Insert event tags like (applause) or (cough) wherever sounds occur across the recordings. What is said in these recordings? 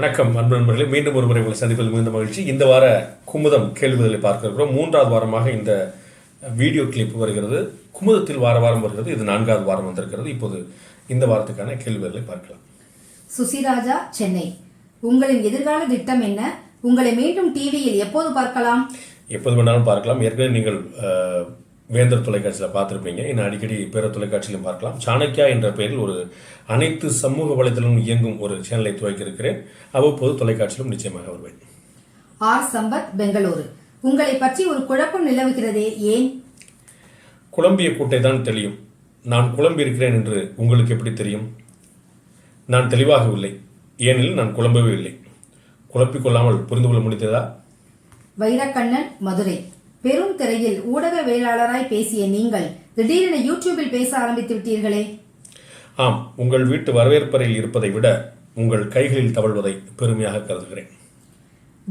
வணக்கம் அன்பு நண்பர்களே. மீண்டும் ஒரு முறை உங்களை சந்திப்பது மிகுந்த மகிழ்ச்சி. இந்த வார குமுதம் கேள்விகளை பார்க்க இருக்கிறோம். மூன்றாவது வாரமாக இந்த வீடியோ கிளிப் வருகிறது. குமுதத்தில் வார வாரம் வருகிறது. இது நான்காவது வாரம் வந்திருக்கிறது. இப்போது இந்த வாரத்துக்கான கேள்விகளை பார்க்கலாம். சுசிராஜா சென்னை. உங்களின் எதிர்கால திட்டம் என்ன? உங்களை மீண்டும் டிவியில் எப்போது பார்க்கலாம்? எப்போது வேணாலும் பார்க்கலாம். ஏற்கனவே நீங்கள் வேந்தர் தொலைக்காட்சியில் பார்த்துருப்பீங்க. இன்னும் அடிக்கடி பிற தொலைக்காட்சியிலும் பார்க்கலாம். சாணக்கியா என்ற பெயரில் ஒரு அனைத்து சமூக வலைதளமும் இயங்கும் ஒரு சேனலை துவக்கியிருக்கிறேன். அவ்வப்போது தொலைக்காட்சியிலும் நிச்சயமாக வருவேன். ஆர். சம்பத் பெங்களூரு. உங்களை பற்றி ஒரு குழப்பம் நிலவுகிறதே ஏன்? குழம்பிய கூட்டை தான் தெளியும். நான் குழம்பி இருக்கிறேன் என்று உங்களுக்கு எப்படி தெரியும்? நான் தெளிவாகவில்லை. ஏனெனில் நான் குழம்பவே இல்லை. குழப்பிக் கொள்ளாமல் புரிந்து கொள்ள முடிந்ததா? வைரக்கண்ணன் மதுரை. பெரும் திரையில் ஊடகவியலாளராய் பேசிய நீங்கள் திடீரென யூடியூபில் பேச ஆரம்பித்து விட்டீர்களே. ஆம் உங்கள் வீட்டு வரவேற்பறையில் இருப்பதை விட உங்கள் கைகளில் தவழ்வதை பெருமையாக கருதுகிறேன்.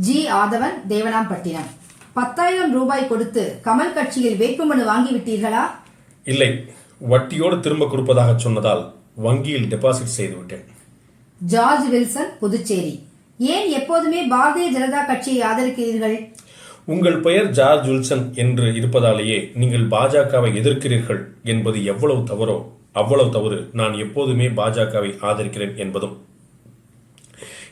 ஜி ஆதவன் தேவனாம்பட்டினம். பத்தாயிரம் ரூபாய் கொடுத்து கமல் கட்சியில் வேட்புமனு வாங்கி விட்டீர்களா? இல்லை வட்டியோடு திரும்ப கொடுப்பதாக சொன்னதால் வங்கியில் டெபாசிட் செய்து விட்டேன். George Wilson Puducherry. ஏன் எப்போதுமே பாரதிய ஜனதா கட்சியை ஆதரிக்கிறீர்கள்? உங்கள் பெயர் ஜார்ஜ் வில்சன் என்று இருப்பதாலேயே நீங்கள் பாஜகவை எதிர்க்கிறீர்கள் என்பது எவ்வளவு தவறோ அவ்வளவு தவறு. நான் எப்போதுமே பாஜகவை ஆதரிக்கிறேன் என்பதும்.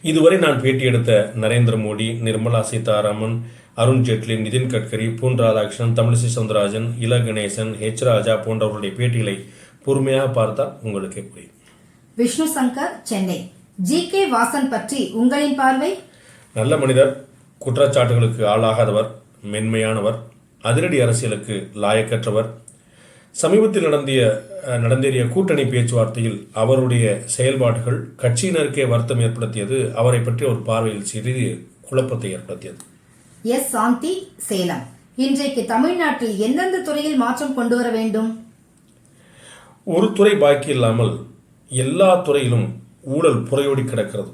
இதுவரை நான் பேட்டி எடுத்த நரேந்திர மோடி நிர்மலா சீதாராமன் அருண் ஜேட்லி நிதின் கட்கரி பொன் ராதாகிருஷ்ணன் தமிழிசை சவுந்தரராஜன் இல கணேசன் ஹெச் ராஜா போன்றவர்களுடைய பேட்டிகளை பொறுமையாக பார்த்தால் உங்களுக்கே புரியும். விஷ்ணு சங்கர் சென்னை. ஜி கே வாசன் பற்றி உங்களின் பார்வை? நல்ல மனிதர். குற்றச்சாட்டுகளுக்கு ஆளாகாதவர் மென்மையானவர் அதிரடி அரசியலுக்கு லாயக்கற்றவர். சமீபத்தில் நடந்திய நடந்தேறிய கூட்டணி பேச்சுவார்த்தையில் அவருடைய செயல்பாடுகள் கட்சியினருக்கே வருத்தம் ஏற்படுத்தியது அவரை பற்றி ஒரு பார்வையில் சிறிது குழப்பத்தை ஏற்படுத்தியது. எஸ் சாந்தி சேலம். இன்றைக்கு தமிழ்நாட்டில் எந்தெந்த துறையில் மாற்றம் கொண்டு வர வேண்டும்? ஒரு துறை பாக்கி இல்லாமல் எல்லா துறையிலும் ஊழல் புறையோடி கிடக்கிறது.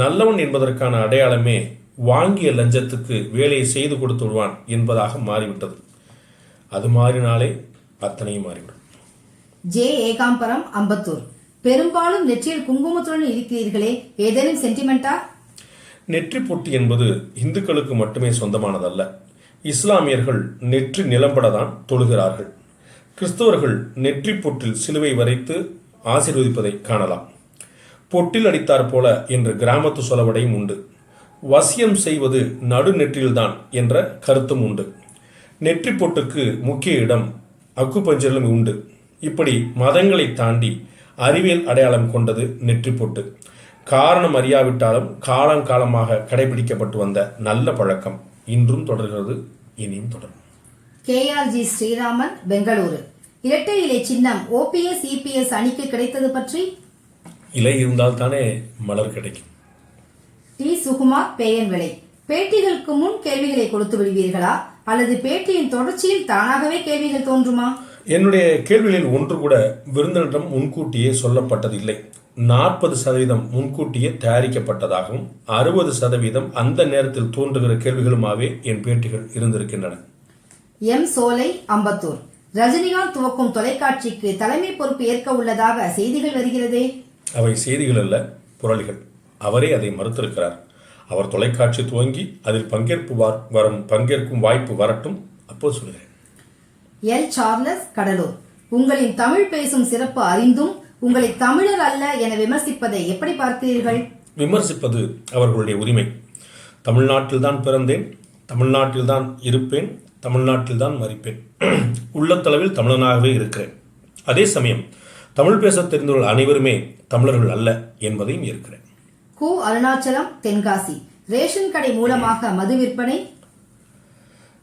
நல்லவன் என்பதற்கான அடையாளமே வாங்கிய லஞ்சத்துக்கு வேலையை செய்து கொடுத்து விடுவான் என்பதாக மாறிவிட்டது. அது மாறினாலே அத்தனையும் மாறிவிடும். ஜே. ஏகாம்பரம் அம்பத்தூர். பெரும்பாலும் நெற்றியில் குங்குமத்துடன் இருக்கிறீர்களே ஏதேனும் சென்டிமெண்டா? நெற்றி பொட்டு என்பது இந்துக்களுக்கு மட்டுமே சொந்தமானதல்ல. இஸ்லாமியர்கள் நெற்றி நிலம்படதான் தொழுகிறார்கள். கிறிஸ்தவர்கள் நெற்றி பொட்டில் சிலுவை வரைத்து ஆசீர்வதிப்பதை காணலாம். பொட்டில் அடித்தார் போல என்று கிராமத்து சொலவடையும் உண்டு. வசியம் செய்வது நடு நெற்றியில்தான் என்ற கருத்தும் உண்டு. நெற்றி பொட்டுக்கு முக்கிய இடம் அக்குபஞ்சரிலும் உண்டு. இப்படி மதங்களை தாண்டி அறிவியல் அடையாளம் கொண்டது நெற்றி பொட்டு காரணம் அறியாவிட்டாலும் காலங்காலமாக கடைபிடிக்கப்பட்டு வந்த நல்ல பழக்கம். இன்றும் தொடர்கிறது இனியும் தொடரும். கேஆர்ஜி ஸ்ரீராமன் பெங்களூரு. இரட்டை இலை சின்னம் ஓபிஎஸ் இபிஎஸ் அணிக்கு கிடைத்தது பற்றி? இலை இருந்தால் தானே மலர் கிடைக்கும். டி. சுகுமார் பேயன் விலை. பேட்டிகளுக்கு முன் கேள்விகளை கொடுத்து விடுவீர்களா? அல்லது பேட்டியின் தொடர்ச்சியில் தானாகவே கேள்விகள் தோன்றுமா? என்னுடைய கேள்விகளில் ஒன்று கூட விருந்தினரிடம் முன்கூட்டியே சொல்லப்பட்டதில்லை. நாற்பது சதவீதம் முன்கூட்டியே தயாரிக்கப்பட்டதாகவும் அறுபது சதவீதம் அந்த நேரத்தில் தோன்றுகிற கேள்விகளுமாவே என் பேட்டிகள் இருந்திருக்கின்றன. எம். சோலை அம்பத்தூர். ரஜினிகாந்த் துவக்கும் தொலைக்காட்சிக்கு தலைமை பொறுப்பு ஏற்க உள்ளதாக செய்திகள் வருகிறதே. அவை செய்திகள் அல்ல புரளிகள். அவரே அதை மறுத்திருக்கிறார். அவர் தொலைக்காட்சி துவங்கி அதில் பங்கேற்பு வார்- வரும் பங்கேற்கும் வாய்ப்பு வரட்டும் அப்போது சொல்கிறேன். எல். சார்லஸ் கடலூர் உங்களின் தமிழ் பேசும் சிறப்பு அறிந்தும் உங்களை தமிழர் அல்ல என விமர்சிப்பதை எப்படி பார்க்கிறீர்கள்? விமர்சிப்பது அவர்களுடைய உரிமை. தமிழ்நாட்டில்தான் பிறந்தேன் தமிழ்நாட்டில்தான் இருப்பேன் தமிழ்நாட்டில்தான் மறிப்பேன். (clears throat) உள்ளத்தளவில் தமிழனாகவே இருக்கிறேன். அதே சமயம் தமிழ் பேசத் தெரிந்தவர்கள் அனைவருமே தமிழர்கள் அல்ல என்பதையும் இருக்கிறேன் கு அருணாச்சலம் தென்காசி. ரேஷன் கடை மூலமாக மது விற்பனை?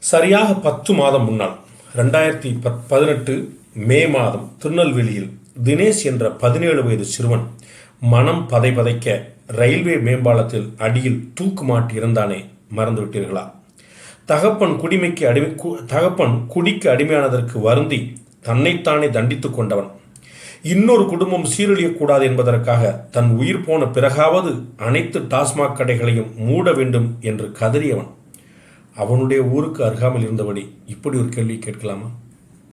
சரியாக பத்து மாதம் முன்னால் ரெண்டாயிரத்தி பத் பதினெட்டு மே மாதம் திருநெல்வேலியில் தினேஷ் என்ற பதினேழு வயது சிறுவன் மனம் பதைபதைக்க ரயில்வே மேம்பாலத்தில் அடியில் தூக்கு மாட்டி இருந்தானே மறந்துவிட்டீர்களா தகப்பன் குடிமைக்கு அடிமை கு- தகப்பன் குடிக்கு அடிமையானதற்கு வருந்தி தன்னைத்தானே தண்டித்துக் கொண்டவன் இன்னொரு குடும்பம் சீரழியக்கூடாது என்பதற்காக தன் உயிர் போன பிறகாவது அனைத்து டாஸ்மாக் கடைகளையும் மூட வேண்டும் என்று கதறியவன். அவனுடைய ஊருக்கு அருகாமல் இருந்தபடி இப்படி ஒரு கேள்வி கேட்கலாமா?